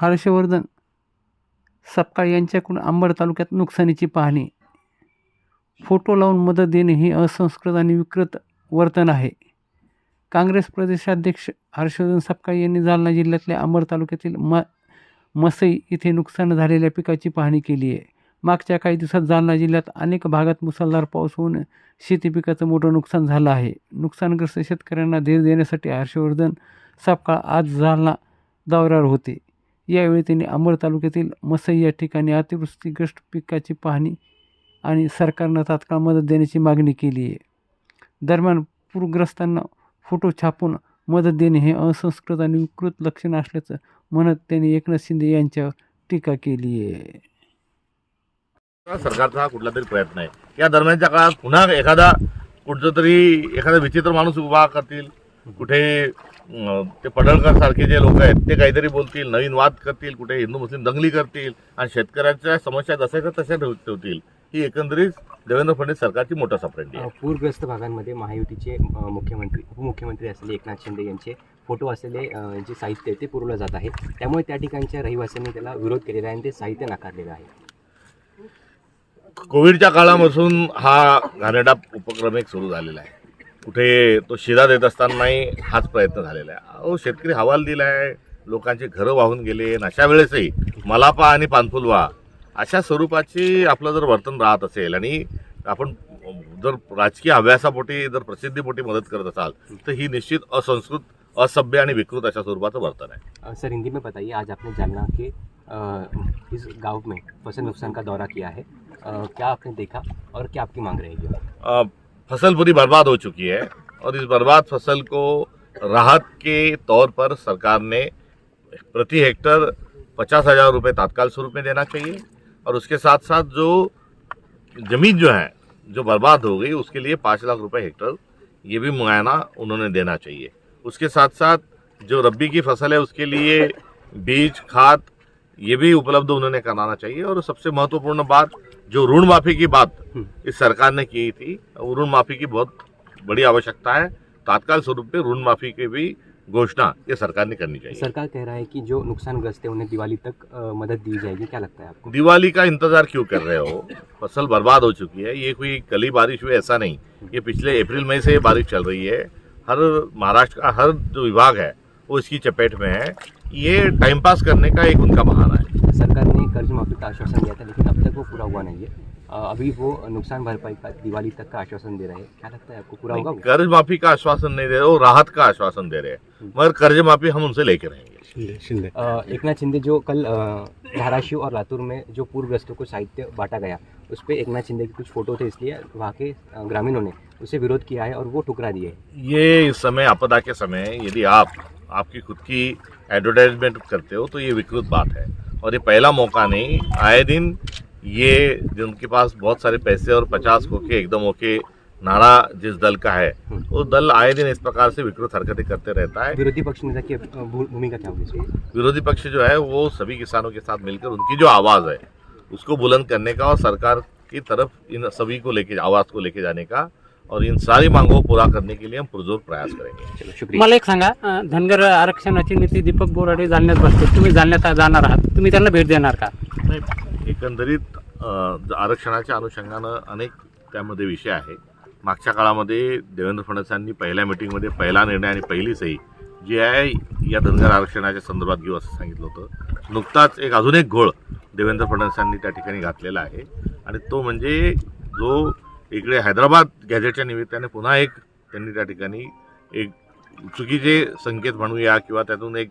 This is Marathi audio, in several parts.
हर्षवर्धन सपकाळ यांच्याकडून अंबड तालुक्यात नुकसानीची पाहणी. फोटो लावून मदत देणे हे असंस्कृत आणि विकृत वर्तन आहे. काँग्रेस प्रदेशाध्यक्ष हर्षवर्धन सपकाळ यांनी जालना जिल्ह्यातल्या अंबड तालुक्यातील म मसई इथे नुकसान झालेल्या पिकाची पाहणी केली आहे. मागच्या काही दिवसात जालना जिल्ह्यात अनेक भागात मुसळधार पाऊस होऊन शेती पिकाचं मोठं नुकसान झालं आहे. नुकसानग्रस्त शेतकऱ्यांना धीर देण्यासाठी हर्षवर्धन सपकाळ आज जालना दौऱ्यावर होते. यावेळी त्यांनी अंबड तालुक्यातील मसई या ठिकाणी अतिवृष्टीग्रस्त पिकाची पाहणी आणि सरकारनं तात्काळ मदत देण्याची मागणी केली आहे. दरम्यान पूरग्रस्तांना फोटो छापून मदत देणे हे असंस्कृत आणि विकृत लक्षण असल्याचं म्हणत त्यांनी एकनाथ शिंदे यांच्यावर टीका केली आहे. सरकारचा हा कुठला तरी प्रयत्न आहे. या दरम्यानच्या काळात पुन्हा एखादा कुठचं तरी एखादा विचित्र माणूस उभा करतील. कुठे ते पडळकर सारखे जे लोक आहेत ते काहीतरी बोलतील नवीन वाद करतील कुठे हिंदू मुस्लिम दंगली करतील आणि शेतकऱ्यांच्या समस्या जशाच्या तशा ठेव ठेवतील. ही एकंदरीत देवेंद्र फडणवीस सरकारची मोठा सप्रेंडी आहे. पूरग्रस्त भागांमध्ये महायुतीचे मुख्यमंत्री उपमुख्यमंत्री असलेले एकनाथ शिंदे यांचे फोटो असलेले जे साहित्य आहे ते पुरवलं जात आहे. त्यामुळे त्या ठिकाणच्या रहिवाशांनी त्याला विरोध केलेला आहे आणि ते साहित्य नाकारलेलं आहे. कोविडच्या काळापासून हा घाणेरडा उपक्रम एक सुरू झालेला आहे. कुठे तो शिरा देत असतानाही हाच प्रयत्न झालेला आहे. अहो शेतकरी हवाल दिला आहे लोकांचे घरं वाहून गेले आणि अशा वेळेसही मलापा आणि पानफुल व्हा अशा स्वरूपाची आपलं जर वर्तन राहत असेल आणि आपण जर राजकीय अभ्यासापोटी जर प्रसिद्धीपोटी मदत करत असाल तर ही निश्चित असंस्कृत असभ्य आणि विकृत अशा स्वरूपाचं वर्तन आहे. सर हिंदी में बताइए आज आपने जालना के इस गांव में फसल नुकसान का दौरा किया है। अ, क्या आपने देखा और क्या आपकी मांग रहेगी? फ़सल पूरी बर्बाद हो चुकी है और इस बर्बाद फ़सल को राहत के तौर पर सरकार ने प्रति हेक्टर पचास हज़ार रुपये तात्काल स्वरूप में देना चाहिए। और उसके साथ साथ जो ज़मीन जो है, जो बर्बाद हो गई, उसके लिए पाँच लाख रुपए हेक्टर ये भी मुआयना उन्होंने देना चाहिए। उसके साथ साथ जो रब्बी की फ़सल है, उसके लिए बीज, खाद ये भी उपलब्ध उन्होंने कराना चाहिए। और सबसे महत्वपूर्ण बात जो ऋण माफ़ी की बात इस सरकार ने की थी वो ऋण माफ़ी की बहुत बड़ी आवश्यकता है। तात्काल स्वरूप में ऋण माफ़ी की भी घोषणा ये सरकार ने करनी चाहिए। सरकार कह रहा है कि जो नुकसानग्रस्त है उन्हें दिवाली तक मदद दी जाएगी। क्या लगता है आपको? दिवाली का इंतज़ार क्यों कर रहे हो? फ़सल बर्बाद हो चुकी है। ये कोई कल ही बारिश हुई ऐसा नहीं। ये पिछले अप्रैल मई से ये बारिश चल रही है। हर महाराष्ट्र का हर जो विभाग है वो इसकी चपेट में है। ये टाइम पास करने का एक उनका बहाना है। सरकार ने कर्ज माफ़ी का आश्वासन दिया था लेकिन अब तक वो पूरा हुआ नहीं है। अभी वो नुकसान भरपाई का दिवाली तक का आश्वासन दे रहे हैं। क्या लगता है आपको पूरा होगा कर्ज माफ़ी का आश्वासन नहीं दे रहे वो राहत का आश्वासन दे रहे हैं। मगर कर्ज माफ़ी हम उनसे लेके रहेंगे। अ, एकनाथ शिंदे जो कल धाराशिव और लातूर में जो पूरग्रस्तों को साहित्य बांटा गया उस पर एक नाथ शिंदे के कुछ फ़ोटो थे इसलिए वहाँ के ग्रामीणों ने उसे विरोध किया है और वो ठुकरा दिए हैं। ये इस समय आपदा के समय यदि आप आपकी खुद की एडवर्टाइजमेंट करते हो तो ये विकृत बात है। और ये पहला मौका नहीं आए दिन ये जिनके पास बहुत सारे पैसे और पचास होके एकदम होके नारा जिस दल का है वो दल आए दिन इस प्रकार से विकृत हरकतें करते रहता है। विरोधी पक्ष नेता की भूमिका क्या होगी विरोधी पक्ष जो है वो सभी किसानों के साथ मिलकर उनकी जो आवाज़ है उसको बुलंद करने का और सरकार की तरफ़ इन सभी को लेके आवाज़ को लेके जाने का और इन सारी मांगों को पूरा करने के लिए हम पुरजोर प्रयास करेंगे। चलो शुक्रिया। मला एक सांगा अं, धनगर आरक्षणाचे नेते दीपक बोराडे जालन्यात बसते तुम्ही जालन्यात जाणार आहात. तुम्ही त्यांना भेट देणार का? नाही एकंदरीत अ, आरक्षणाच्या अनुषंगानं अनेक त्यामध्ये विषय आहे. मागच्या काळामध्ये देवेंद्र फडणवीसांनी पहिल्या मिटिंगमध्ये पहिला निर्णय आणि पहिली सही जी आहे या धनगर आरक्षणाच्या संदर्भात घेऊ असं सांगितलं होतं. नुकताच एक अजून एक घोळ देवेंद्र फडणवीसांनी त्या ठिकाणी घातलेला आहे. आणि तो म्हणजे जो इकडे हैदराबाद गॅझेटच्या निमित्ताने पुन्हा एक त्यांनी त्या ठिकाणी एक चुकीचे संकेत म्हणूया किंवा त्यातून एक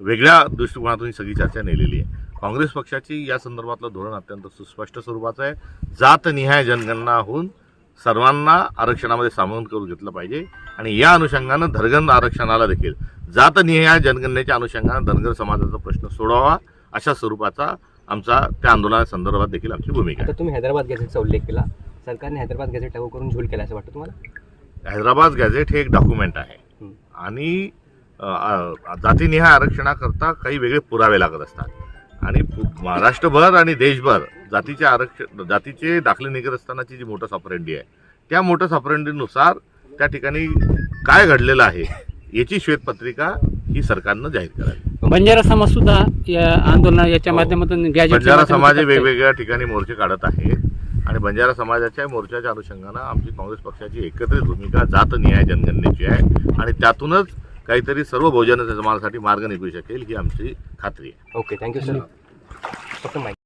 वेगळ्या दृष्टिकोनातून ही सगळी चर्चा नेलेली आहे. काँग्रेस पक्षाची या संदर्भातलं धोरण अत्यंत सुस्पष्ट स्वरूपाचं आहे. जातनिहाय जनगणना होऊन सर्वांना आरक्षणामध्ये सामावून करून घेतलं पाहिजे आणि या अनुषंगानं धनगर आरक्षणाला देखील. जातनिहाय जनगणनेच्या अनुषंगानं धनगर समाजाचा प्रश्न सोडवावा अशा स्वरूपाचा आमचा त्या आंदोलनासंदर्भात देखील आमची भूमिका तुम्ही हैदराबाद गॅझेटचा उल्लेख केला. सरकारने हैदराबाद गॅझेट लागू करून झोल केला असं वाटतं तुम्हाला हैदराबाद गॅझेट हे एक डॉक्युमेंट आहे हं. आणि जातीनिहाय आरक्षणाकरता काही वेगळे पुरावे लागत असतात आणि महाराष्ट्रभर आणि देशभर जातीचे आरक्षण जातीचे दाखले निघत असतानाची जी मोठं सापरेंडी आहे त्या मोठं सापरेंडीनुसार त्या ठिकाणी काय घडलेलं आहे याची श्वेतपत्रिका ही सरकारनं जाहीर करावी बंजारा समाज सुद्धा या आंदोलना याच्या हो. माध्यमातून बंजारा समाज हे. वेगवेगळ्या ठिकाणी मोर्चे काढत आहे आणि बंजारा समाजाच्या मोर्चाच्या अनुषंगानं आमची काँग्रेस पक्षाची एकत्रित भूमिका जात न्याय जनगणनेची आहे. आणि त्यातूनच काहीतरी सर्व बहुजन समाजासाठी मार्ग निघू शकेल ही आमची खात्री आहे. ओके थँक्यू सर फक्त माहिती